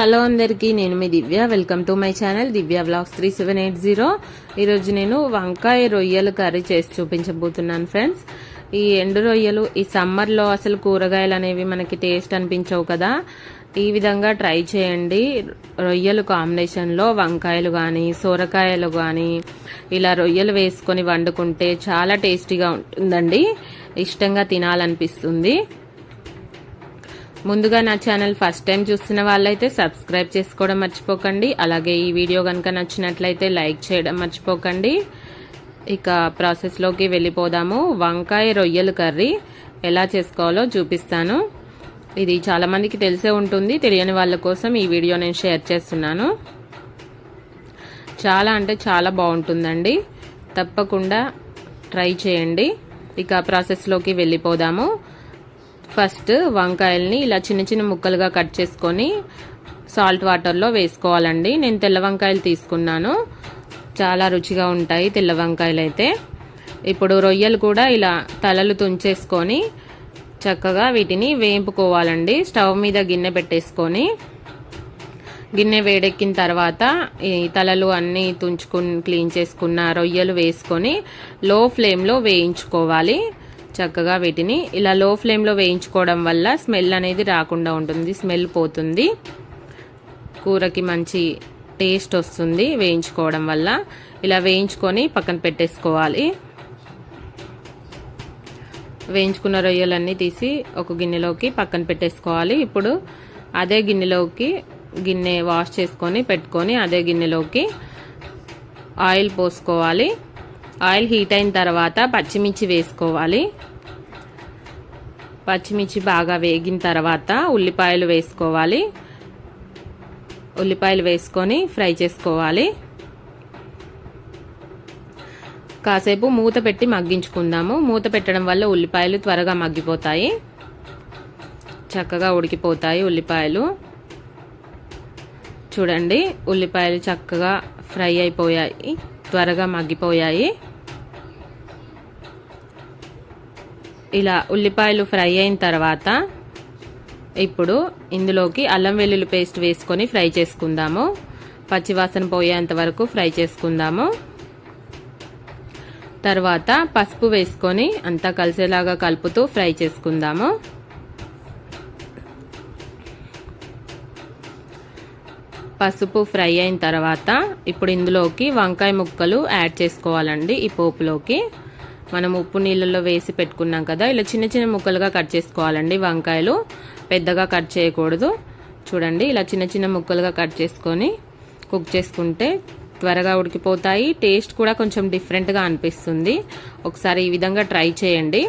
Hello అందరికీ నేను మీ Divya. Welcome to my channel Divya blogs three seven eight zero ఈరోజు నేను వంకాయ రొయ్యలు కర్రీ చేసి చూపించబోతున్నాను ఫ్రెండ్స్ ఈ ఎండు రొయ్యలు ఈ సమ్మర్లో అసలు కూరగాయలు అనేవి మనకి టేస్ట్ అనిపించవు కదా. ఈ విధంగా ట్రై చేయండి. రొయ్యలు కాంబినేషన్లో వంకాయలు కానీ సొరకాయలు కానీ ఇలా రొయ్యలు వేసుకొని వండుకుంటే చాలా టేస్టీగా ఉంటుందండి. ఇష్టంగా తినాలనిపిస్తుంది. ముందుగా నా ఛానల్ ఫస్ట్ టైం చూస్తున్న వాళ్ళైతే సబ్స్క్రైబ్ చేసుకోవడం మర్చిపోకండి. అలాగే ఈ వీడియో కనుక నచ్చినట్లయితే లైక్ చేయడం మర్చిపోకండి. ఇక ప్రాసెస్లోకి వెళ్ళిపోదాము. వంకాయ రొయ్యలు కర్రీ ఎలా చేసుకోవాలో చూపిస్తాను. ఇది చాలామందికి తెలిసే ఉంటుంది. తెలియని వాళ్ళ కోసం ఈ వీడియో నేను షేర్ చేస్తున్నాను. చాలా అంటే చాలా బాగుంటుందండి. తప్పకుండా ట్రై చేయండి. ఇక ప్రాసెస్లోకి వెళ్ళిపోదాము. ఫస్ట్ వంకాయల్ని ఇలా చిన్న చిన్న ముక్కలుగా కట్ చేసుకొని సాల్ట్ వాటర్లో వేసుకోవాలండి. నేను తెల్ల వంకాయలు తీసుకున్నాను. చాలా రుచిగా ఉంటాయి తెల్ల వంకాయలు అయితే ఇప్పుడు రొయ్యలు కూడా ఇలా తలలు తుంచేసుకొని చక్కగా వీటిని వేయింపుకోవాలండి స్టవ్ మీద గిన్నె పెట్టేసుకొని గిన్నె వేడెక్కిన తర్వాత ఈ తలలు అన్నీ తుంచుకుని క్లీన్ చేసుకున్న రొయ్యలు వేసుకొని లో ఫ్లేమ్లో వేయించుకోవాలి. చక్కగా వీటిని ఇలా లో ఫ్లేమ్లో వేయించుకోవడం వల్ల స్మెల్ అనేది రాకుండా ఉంటుంది స్మెల్ పోతుంది. కూరకి మంచి టేస్ట్ వస్తుంది వేయించుకోవడం వల్ల. ఇలా వేయించుకొని పక్కన పెట్టేసుకోవాలి. వేయించుకున్న రొయ్యలన్నీ తీసి ఒక గిన్నెలోకి పక్కన పెట్టేసుకోవాలి. ఇప్పుడు అదే గిన్నెలోకి గిన్నె వాష్ చేసుకొని పెట్టుకొని అదే గిన్నెలోకి ఆయిల్ పోసుకోవాలి. ఆయిల్ హీట్ అయిన తర్వాత పచ్చిమిర్చి వేసుకోవాలి. పచ్చిమిర్చి బాగా వేగిన తర్వాత ఉల్లిపాయలు వేసుకోవాలి. ఉల్లిపాయలు వేసుకొని ఫ్రై చేసుకోవాలి. కాసేపు మూత పెట్టి మగ్గించుకుందాము. మూత పెట్టడం వల్ల ఉల్లిపాయలు త్వరగా మగ్గిపోతాయి. చక్కగా ఉడికిపోతాయి ఉల్లిపాయలు. చూడండి ఉల్లిపాయలు చక్కగా ఫ్రై అయిపోయాయి త్వరగా మగ్గిపోయాయి. ఇలా ఉల్లిపాయలు ఫ్రై అయిన తర్వాత ఇప్పుడు ఇందులోకి అల్లం వెల్లుల్లి పేస్ట్ వేసుకొని ఫ్రై చేసుకుందాము. పచ్చివాసన పోయేంత వరకు ఫ్రై చేసుకుందాము. తర్వాత పసుపు వేసుకొని అంతా కలిసేలాగా కలుపుతూ ఫ్రై చేసుకుందాము. పసుపు ఫ్రై అయిన తర్వాత ఇప్పుడు ఇందులోకి వంకాయ ముక్కలు యాడ్ చేసుకోవాలండి ఈ పోపులోకి. మనం ఉప్పు నీళ్ళల్లో వేసి పెట్టుకున్నాం కదా. ఇలా చిన్న చిన్న ముక్కలుగా కట్ చేసుకోవాలండి వంకాయలు. పెద్దగా కట్ చేయకూడదు. చూడండి ఇలా చిన్న చిన్న ముక్కలుగా కట్ చేసుకొని కుక్ చేసుకుంటే త్వరగా ఉడికిపోతాయి. టేస్ట్ కూడా కొంచెం డిఫరెంట్గా అనిపిస్తుంది. ఒకసారి ఈ విధంగా ట్రై చేయండి.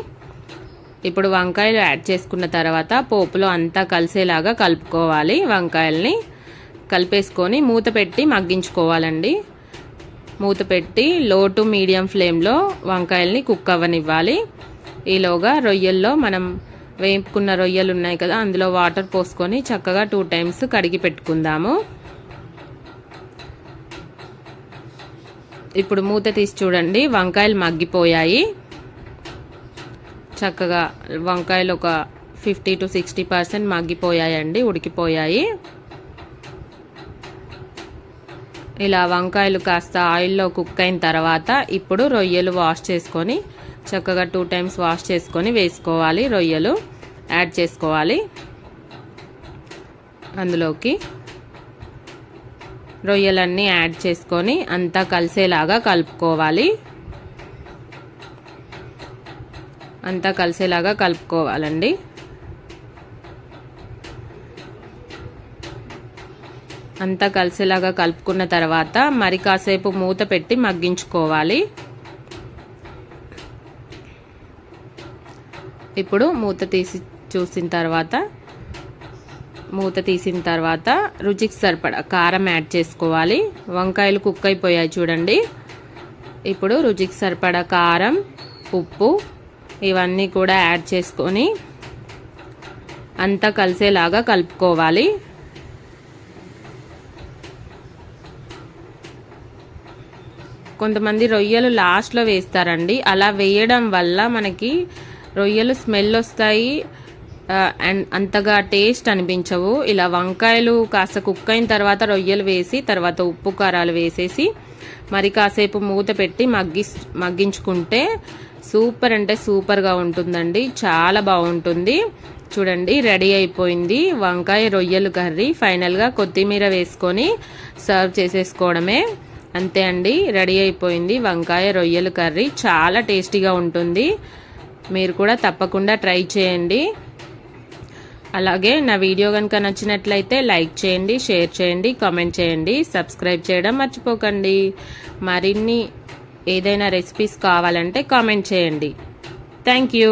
ఇప్పుడు వంకాయలు యాడ్ చేసుకున్న తర్వాత పోపులో అంతా కలిసేలాగా కలుపుకోవాలి వంకాయల్ని. కలిపేసుకొని మూత పెట్టి మగ్గించుకోవాలండి. మూత పెట్టి లో టు మీడియం ఫ్లేమ్లో వంకాయల్ని కుక్ అవ్వనివ్వాలి. ఈలోగా రొయ్యల్లో మనం వేపుకున్న రొయ్యలు ఉన్నాయి కదా అందులో వాటర్ పోసుకొని చక్కగా టూ టైమ్స్ కడిగి పెట్టుకుందాము. ఇప్పుడు మూత తీసి చూడండి వంకాయలు మగ్గిపోయాయి. చక్కగా వంకాయలు ఒక ఫిఫ్టీ టు సిక్స్టీ పర్సెంట్ మగ్గిపోయాయండి ఉడికిపోయాయి. ఇలా వంకాయలు కాస్త ఆయిల్లో కుక్ అయిన తర్వాత ఇప్పుడు రొయ్యలు వాష్ చేసుకొని చక్కగా టూ టైమ్స్ వాష్ చేసుకొని వేసుకోవాలి రొయ్యలు. యాడ్ చేసుకోవాలి. అందులోకి రొయ్యలన్నీ యాడ్ చేసుకొని అంతా కలిసేలాగా కలుపుకోవాలి. అంతా కలిసేలాగా కలుపుకోవాలండి. అంతా కలిసేలాగా కలుపుకున్న తర్వాత మరి కాసేపు మూత పెట్టి మగ్గించుకోవాలి. ఇప్పుడు మూత తీసి చూసిన తర్వాత మూత తీసిన తర్వాత రుచికి సరిపడా కారం యాడ్ చేసుకోవాలి. వంకాయలు కుక్ అయిపోయాయి చూడండి. ఇప్పుడు రుచికి సరిపడా కారం ఉప్పు ఇవన్నీ కూడా యాడ్ చేసుకొని అంతా కలిసేలాగా కలుపుకోవాలి. కొంతమంది రొయ్యలు లాస్ట్లో వేస్తారండి. అలా వేయడం వల్ల మనకి రొయ్యలు స్మెల్ వస్తాయి. అండ్ అంతగా టేస్ట్ అనిపించవు. ఇలా వంకాయలు కాస్త కుక్ అయిన తర్వాత రొయ్యలు వేసి తర్వాత ఉప్పు కారాలు వేసేసి మరి కాసేపు మూత పెట్టి మగ్గి మగ్గించుకుంటే సూపర్ అంటే సూపర్గా ఉంటుందండి. చాలా బాగుంటుంది. చూడండి రెడీ అయిపోయింది. వంకాయ రొయ్యలు కర్రీ. ఫైనల్గా కొత్తిమీర వేసుకొని సర్వ్ చేసేసుకోవడమే. అంతే అండి రెడీ అయిపోయింది. వంకాయ రొయ్యలు కర్రీ చాలా టేస్టీగా ఉంటుంది. మీరు కూడా తప్పకుండా ట్రై చేయండి. అలాగే నా వీడియో కనుక నచ్చినట్లయితే లైక్ చేయండి షేర్ చేయండి కామెంట్ చేయండి. సబ్స్క్రైబ్ చేయడం మర్చిపోకండి. మరిన్ని ఏదైనా రెసిపీస్ కావాలంటే కామెంట్ చేయండి. Thank you.